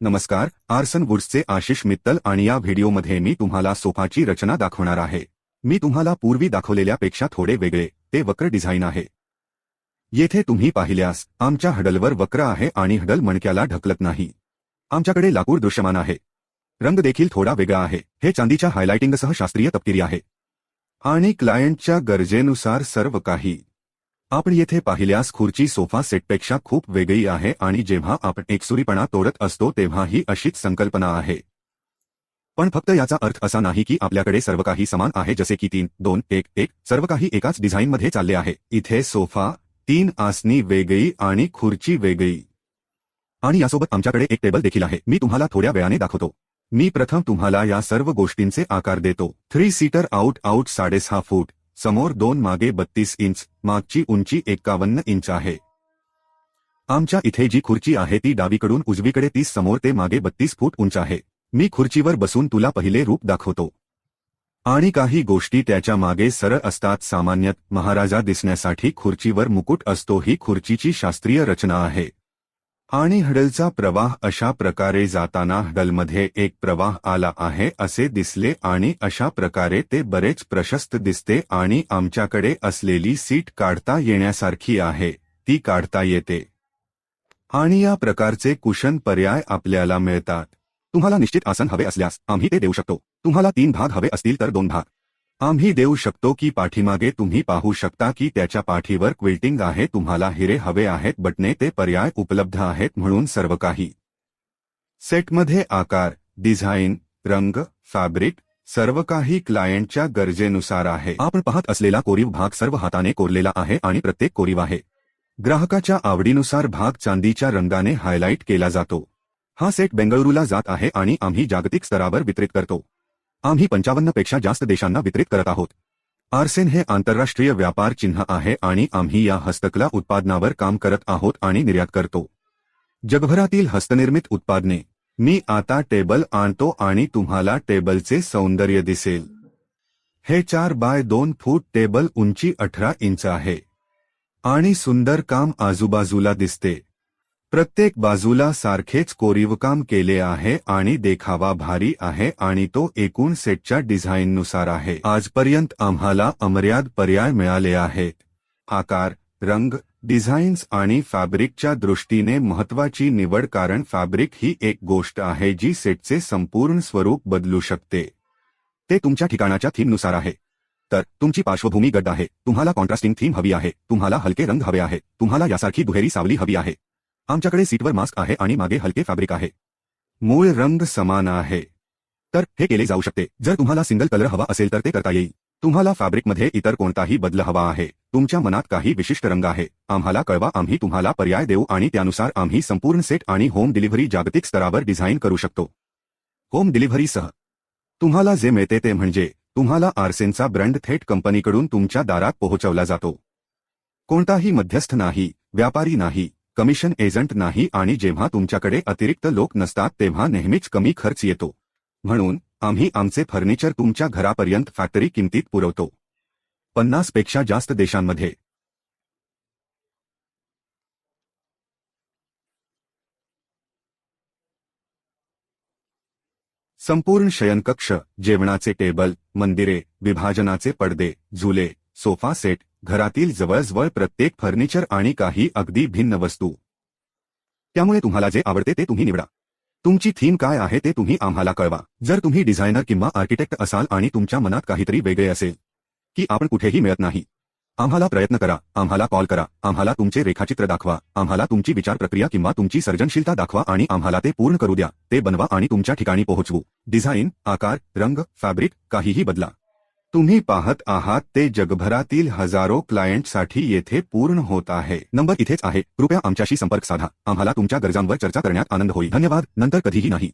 नमस्कार आर्सन वुड्सचे आशिष मित्तल आणि या व्हिडिओमध्ये मी तुम्हाला सोफाची रचना दाखवणार आहे. मी तुम्हाला पूर्वी दाखवलेल्यापेक्षा थोडे वेगळे ते वक्र डिझाईन आहे. येथे तुम्ही पाहिल्यास आमच्या हडलवर वक्र आहे आणि हडल मणक्याला ढकलत नाही. आमच्याकडे लाकूड दृश्यमान आहे. रंग देखील थोडा वेगळा आहे. हे चांदीच्या हायलायटिंगसह शास्त्रीय तपकिरी आहे. आणि क्लायंटच्या गरजेनुसार सर्व काही. आपण येथे पाहिल्यास खुर्ची सोफा सेटपेक्षा खूप वेगळी आहे आणि जेव्हा आपण एकसुरीपणा तोडत असतो तेव्हा ही अशीच संकल्पना आहे. पण फक्त याचा अर्थ असा नाही की आपल्याकडे सर्व काही समान आहे जसे की तीन दोन एक एक सर्व काही एकाच डिझाईनमध्ये चालले आहे. इथे सोफा तीन आसनी वेगळी आणि खुर्ची वेगळी. आणि यासोबत आमच्याकडे एक टेबल देखील आहे. मी तुम्हाला थोड्या वेळाने दाखवतो. मी प्रथम तुम्हाला या सर्व गोष्टींचे आकार देतो. थ्री सीटर आउट आउट साडेसहा फूट. समोर दोन मागे बत्तीस इंच मागची उंची एकावन्न इंच आहे. आमच्या इथे जी खुर्ची आहे ती डावीकडून उजवीकडे तीस समोर ते मागे बत्तीस फूट उंच आहे. मी खुर्चीवर बसून तुला पहिले रूप दाखवतो. आणि काही गोष्टी त्याच्यामागे सरळ असतात. सामान्यतः महाराजा दिसण्यासाठी खुर्चीवर मुकुट असतो. ही खुर्चीची शास्त्रीय रचना आहे. आणि हडलचा प्रवाह अशा प्रकारे जाताना हडलमध्ये एक प्रवाह आला आहे असे दिसले आणि अशा प्रकारे ते बरेच प्रशस्त दिसते आणि आमच्याकडे असलेली सीट काढता येण्यासारखी आहे ती काढता येते. आणि या प्रकारचे कुशन पर्याय आपल्याला मिळतात. तुम्हाला निश्चित आसन हवे असल्यास आम्ही ते देऊ शकतो. तुम्हाला तीन भाग हवे असतील तर दोन भाग. आम्ही देऊ शकतो की पाठीमागे तुम्ही पाहू शकता की त्याच्या पाठीवर क्विल्टिंग आहे तुम्हाला हिरे हवे आहेत बटणे ते पर्याय उपलब्ध आहेत म्हणून सर्व काही सेटमध्ये आकार डिझाईन रंग फॅब्रिक सर्व काही क्लायंटच्या गरजेनुसार आहे. आपण पाहत असलेला कोरीव भाग सर्व हाताने कोरलेला आहे आणि प्रत्येक कोरीव आहे. ग्राहकाच्या आवडीनुसार भाग चांदीच्या रंगाने हायलाइट केला जातो. हा सेट बेंगळुरूला जात आहे आणि आम्ही जागतिक स्तरावर वितरित करतो. आम्ही पंचावन्नपेक्षा जास्त देशांना वितरित करत आहोत. आर्सेन हे आंतरराष्ट्रीय व्यापार चिन्ह आहे आणि आम्ही या हस्तकला उत्पादनावर काम करत आहोत आणि निर्यात करतो. जगभरातील हस्तनिर्मित उत्पादने. मी आता टेबल आणतो आणि तुम्हाला टेबलचे सौंदर्य दिसेल. हे चार बाय दोन फूट टेबल उंची अठरा इंच आहे. आणि सुंदर काम आजूबाजूला दिसते. प्रत्येक बाजूला सारखेच कोरीवकाम केले आहे आणि देखावा भारी आहे आणि तो एकूण सेटच्या डिझाईननुसार आहे. आजपर्यंत आम्हाला अमर्याद पर्याय मिळाले आहेत. आकार रंग डिझाईन्स आणि फॅब्रिकच्या दृष्टीने महत्वाची निवड कारण फॅब्रिक ही एक गोष्ट आहे जी सेटचे संपूर्ण स्वरूप बदलू शकते. ते तुमच्या ठिकाणाच्या थीमनुसार आहे. तर तुमची पार्श्वभूमी गट आहे. तुम्हाला कॉन्ट्रास्टिंग थीम हवी आहे. तुम्हाला हलके रंग हवे आहे. तुम्हाला यासारखी दुहेरी सावली हवी आहे. आमच्याकडे सीटवर मास्क आहे आणि मागे हलके फॅब्रिक आहे. मूळ रंग समान आहे. तर हे केले जाऊ शकते. जर तुम्हाला सिंगल कलर हवा असेल तर ते करता येईल. तुम्हाला फॅब्रिकमध्ये इतर कोणताही बदल हवा आहे. तुमच्या मनात काही विशिष्ट रंग आहे. आम्हाला कळवा आम्ही तुम्हाला पर्याय देऊ आणि त्यानुसार आम्ही संपूर्ण सेट आणि होम डिलिव्हरी जागतिक स्तरावर डिझाईन करू शकतो. होम डिलिव्हरीसह तुम्हाला जे मिळते ते म्हणजे तुम्हाला आरसेनचा ब्रँड थेट कंपनीकडून तुमच्या दारात पोहोचवला जातो. कोणताही मध्यस्थ नाही व्यापारी नाही कमिशन एजंट नाही आणि जेव्हा तुमच्याकडे अतिरिक्त लोक नसतात तेव्हा नेहमीच कमी खर्च येतो. म्हणून आम्ही आमचे फर्निचर तुमच्या घरापर्यंत फॅक्टरी किमतीत पुरवतो. पन्नासपेक्षा जास्त देशांमध्ये. संपूर्ण शयनकक्ष जेवणाचे टेबल मंदिरे विभाजनाचे पडदे झुले सोफा सेट घरातील जवळजवळ प्रत्येक फर्निचर आणि काही अगदी भिन्न वस्तू. त्यामुळे तुम्हाला जे आवडते ते तुम्ही निवडा. तुमची थीम काय आहे ते तुम्ही आम्हाला कळवा. जर तुम्ही डिझायनर किंवा आर्किटेक्ट असाल आणि तुमच्या मनात काहीतरी वेगळे असेल की आपण कुठेही मिळत नाही आम्हाला प्रयत्न करा आम्हाला कॉल करा आम्हाला तुमचे रेखाचित्र दाखवा आम्हाला तुमची विचार प्रक्रिया किंवा तुमची सर्जनशीलता दाखवा आणि आम्हाला ते पूर्ण करू द्या ते बनवा आणि तुमच्या ठिकाणी पोहोचवू. डिझाईन आकार रंग फॅब्रिक काहीही बदला. तुम्ही पाहत आहात ते जगभरातील हजारो क्लायंटसाठी येथे पूर्ण होत आहे. नंबर इथेच आहे. कृपया आमच्याशी संपर्क साधा. आम्हाला तुमच्या गरजांवर चर्चा करण्यात आनंद होईल. धन्यवाद. नंतर कधीही नाही.